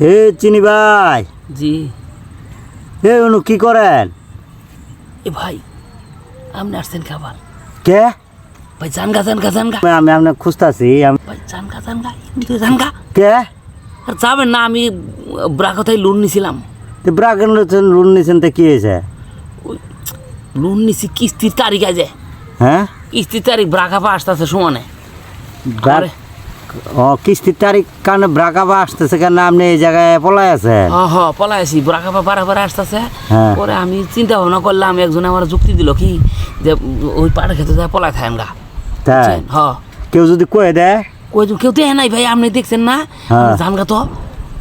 হে চিনি ভাই। জি। হে অনু কি করেন? এ ভাই আপনি আসছেন খাবার কে? ভাই জানগা জানগা জানগা। আমি আপনার খুঁজতেছি আমি ভাই জানগা জানগা জানগা। কে? আর যাবেন না আমি ব্রাকতায় লোন নিছিলাম। তো ব্রাকেন রুন নিছেন তো কি হয়েছে? লোন নিছি কিস্তির তারিখ আছে হ্যাঁ? কিস্তির তারিখ ব্রাকাপা আসতেছে সমানে। ও কিস্তির তারিখ কারণে ব্রাকাবা আসতেছে কেন আপনি এই জায়গায় পলাই আছেন? হ হ পলাই আছি। ব্রাকাপা বারাবার আসতেছে। হ্যাঁ। পরে আমি চিন্তা ভাবনা করলাম একজন আমার যুক্তি দিল কি যে ওই পাড়ে খেতে যায় পলাই থাকেন গা। তাই? হ কেউ যদি কয়ে দেয়? কই কেউ নাই ভাই আপনি দেখছেন না? হ্যাঁ। জানগা তো।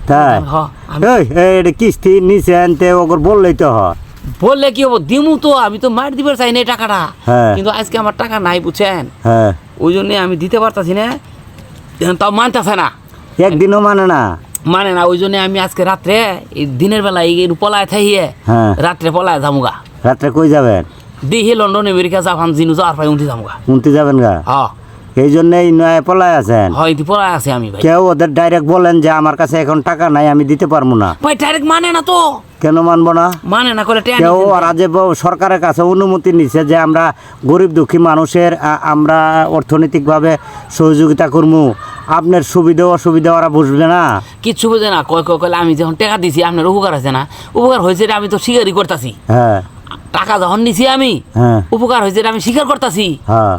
তাই? হ আমি- এই এই, এটা কিস্তি নিছেন তে ওকে বললেই তো হয়। বললে কি হব? দিমু তো আমি তো মার দিবার চাই না টাকাটা। হ্যাঁ। কিন্তু আজকে আমার টাকা নাই বুঝছেন? হ্যাঁ। ওই জন্য আমি দিতে পারতাছি না। তাও মানতেছে না। একদিনও মানে না। মানে না ওই জন্য আমি আজকে রাত্রে দিনের বেলা এই পলায় থাইয়ে হ্যাঁ। রাত্রে পলায় যামুগা। রাত্রে কই যাবেন? দিহি লন্ডন আমেরিকা জাপান জিনু যাওয়ার পাই উঠি যামুগা। উনতে যাবেন গা? হ। এই জন্যই নয় পলাই আছেন? হয় পলায় আছে আমি ভাই। কেউ ওদের ডাইরেক্ট বলেন যে আমার কাছে এখন টাকা নাই আমি দিতে পারব না। ভাই ডাইরেক্ট মানে না তো। কেন মানবো না? মানে না করে কেউ। ওরা যে সরকারের কাছে অনুমতি নিছে যে আমরা গরিব দুঃখী মানুষের আমরা অর্থনৈতিকভাবে সহযোগিতা করব আপনার সুবিধা অসুবিধা ওরা বুঝবে না? কিচ্ছু বোঝে না কয় কয় কলে আমি যখন টাকা দিছি আপনার উপকার আছে না? উপকার হয়েছে এটা আমি তো স্বীকারই করতেছি। হ্যাঁ। টাকা যখন নিছি আমি হ্যাঁ। উপকার হয়েছে এটা আমি স্বীকার করতেছি। হ্যাঁ।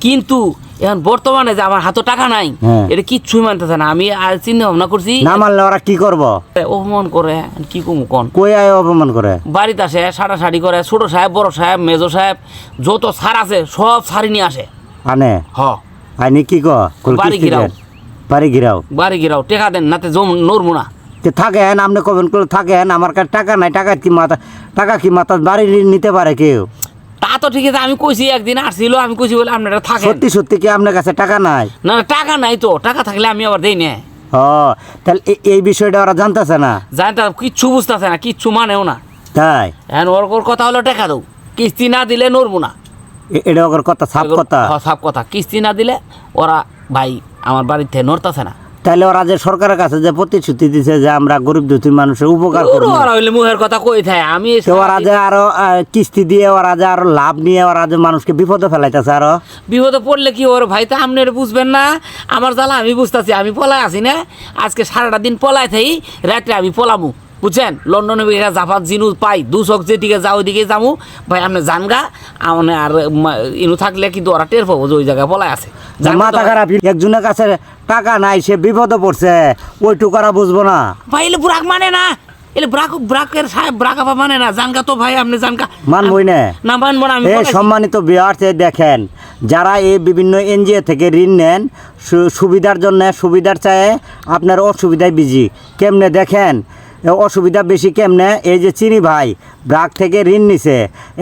কিন্তু এখন বর্তমানে যে আমার হাতে টাকা নাই হ্যাঁ। এটা কিচ্ছুই মানতেছে না। আমি আর চিন্তা ভাবনা করছি না মানলে ওরা কি করব? অপমান করে কি কমু কন? কই আয় অপমান করে? বাড়িতে আসে সাড়া সাড়ি করে ছোট সাহেব বড় সাহেব মেজো সাহেব যত সার আছে সব সারি নিয়ে আসে। আনে? হ। আইনি কি ক কল বাড়ি। দেন। বাড়ি ঘিরাও বাড়ি গিরাও টেকা দেন নাতে জম নড়বো না। যে থাকেন আপনি কবেন করে থাকেন আমার কাছে টাকা নাই টাকা কি মাথা টাকা কি মাথা বাড়ি নিতে পারে কেউ? তা তো ঠিক আছে আমি কইছি একদিন আসছিল আমি কইছি বলে আপনারা থাকেন। সত্যি সত্যি কি আপনার কাছে টাকা নাই? না টাকা নাই তো টাকা থাকলে আমি আবার দেই না। ও তাহলে এই বিষয়টা ওরা জানতেছে না? জানি তা কিচ্ছু বুঝতেছে না কিচ্ছু মানেও না। তাই? এখন ওর ওর কথা হলো টাকা দাও কিস্তি না দিলে নড়বো না। এটা ওর কথা সাপ কথা। সাপ কথা কিস্তি না দিলে ওরা ভাই আমার বাড়িতে নড়তাছে না। তাহলে ওরা যে সরকারের কাছে যে প্রতিশ্রুতি দিছে যে আমরা গরিব দুটির মানুষের উপকার করব। ওরা হইলে মুখের কথা কই থাকে? আমি ওরা যে আরও কিস্তি দিয়ে ওরা যে আরও লাভ নিয়ে ওরা যে মানুষকে বিপদে ফেলাইতেছে আরও। বিপদে পড়লে কি ওর ভাই তো আপনি বুঝবেন না? আমার জ্বালা আমি বুঝতেছি আমি পলাই আছি না? আজকে সারাটা দিন পলাই থাই রাত্রে আমি পলামু। বুঝছেন? লন্ডনে বেগা জাপাত জিনু পাই দু চক যেদিকে যাও ওইদিকে যামু। ভাই আপনি জানগা মানে আর ইনু থাকলে কিন্তু ওরা টের পাবো যে ওই জায়গায় পলায় আছে। মাথা খারাপ। একজনের কাছে টাকা নাই সে বিপদে পড়ছে। ওইটুকু ওরা বুঝব না। ভাই এলে ব্রাক মানে না। এলে ব্রাক ব্রাকের সাহেব ব্রাকাপা মানে না। জানগা তো ভাই আপনি জানগা মানবই না। না মানবো না আমি। সম্মানিত বিহারতে দেখেন যারা এই বিভিন্ন এনজিও থেকে ঋণ নেন সুবিধার জন্য সুবিধার চায় আপনার অসুবিধায় বিজি কেমনে দেখেন? অসুবিধা বেশি কেমনে? এই যে চিনি ভাই ব্রাক থেকে ঋণ নিছে।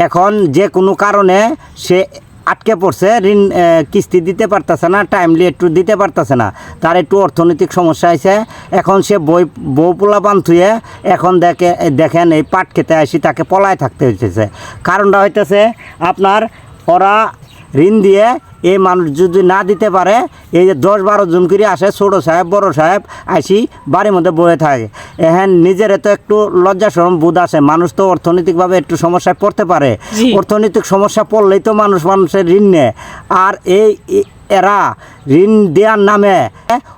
এখন যে কোনো কারণে সে আটকে পড়ছে, ঋণ কিস্তি দিতে পারতেছে না টাইমলি একটু দিতে পারতেছে না। তার একটু অর্থনৈতিক সমস্যা আছে এখন সে বই, বউ পোলাপান থুয়ে এখন দেখে, দেখেন এই পাট খেতে আসি, তাকে পলায় থাকতে হইতেছে। কারণটা হইতেছে, আপনার ওরা ঋণ দিয়ে এই মানুষ যদি না দিতে পারে এই যে দশ বারো জন করে আসে ছোটো সাহেব বড় সাহেব আসি বাড়ির মধ্যে বয়ে থাকে। এখন নিজের তো একটু লজ্জা বোধ আছে। মানুষ তো অর্থনৈতিকভাবে একটু সমস্যায় পড়তে পারে। অর্থনৈতিক সমস্যা পড়লেই তো মানুষ মানুষের ঋণ নেয়। আর এই এরা ঋণ দেওয়ার নামে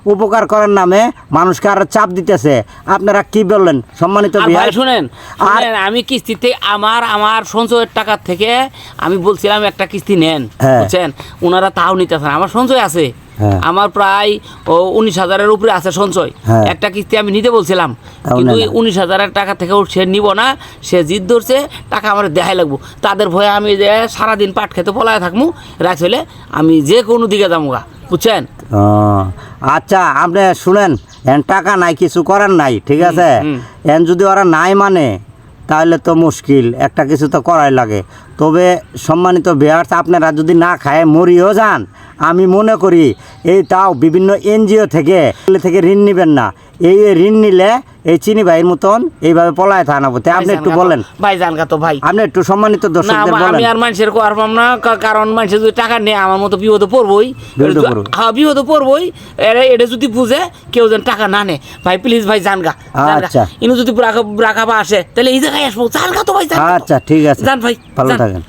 উপকার করার নামে মানুষকে আর চাপ দিতেছে। আপনারা কি বললেন? সম্মানিত ভাই শুনেন আর- আমি কিস্তিতে আমার আমার সঞ্চয়ের টাকা থেকে আমি বলছিলাম একটা কিস্তি নেন হ্যাঁ। বুঝছেন? ওনারা তাও নিতেছেন আমার সঞ্চয় আছে। হ্যাঁ। আমার প্রায় ও উনিশ হাজারের উপরে আছে সঞ্চয়। হ্যাঁ। একটা কিস্তি আমি নিতে বলছিলাম। কিন্তু উনিশ হাজারের টাকা থেকেও সে নিব না সে জিদ ধরছে টাকা আমার দেখাই লাগবো। তাদের ভয়ে আমি যে সারাদিন পাট খেতে পলায় থাকব রাত হলে আমি যে কোনো দিকে যাব গা। বুঝছেন? আচ্ছা আপনি শুনেন এন টাকা নাই কিছু করার নাই ঠিক আছে? এন যদি ওরা নাই মানে তাহলে তো মুশকিল, একটা কিছু তো করাই লাগে। তবে সম্মানিত বিহার আপনারা যদি না খায় মরিও যান। আমি মনে করি, এই তাও বিভিন্ন এনজিও থেকে থেকে ঋণ নেবেন না। এই ঋণ নিলে এই চিনি ভাইয়ের মতন এইভাবে পলায় থানাবো তাই আপনি একটু বলেন। ভাই জানগা তো ভাই। আপনি একটু সম্মানিত দর্শকদের আমি আর মানুষের পারলাম না কারণ মানুষের যদি টাকা নেয় আমার মতো বিপদে পড়বই। হ্যাঁ বিপদে পড়বই। এরা এটা যদি বুঝে কেউ যেন টাকা না নেয়। ভাই প্লিজ ভাই জানগা জানগা। আচ্ছা। ইনু যদি রাখা রাখাবা আসে তাহলে এই জায়গায় আসব। জানগা তো ভাই আচ্ছা ঠিক আছে। জান ভাই ভালো থাকেন।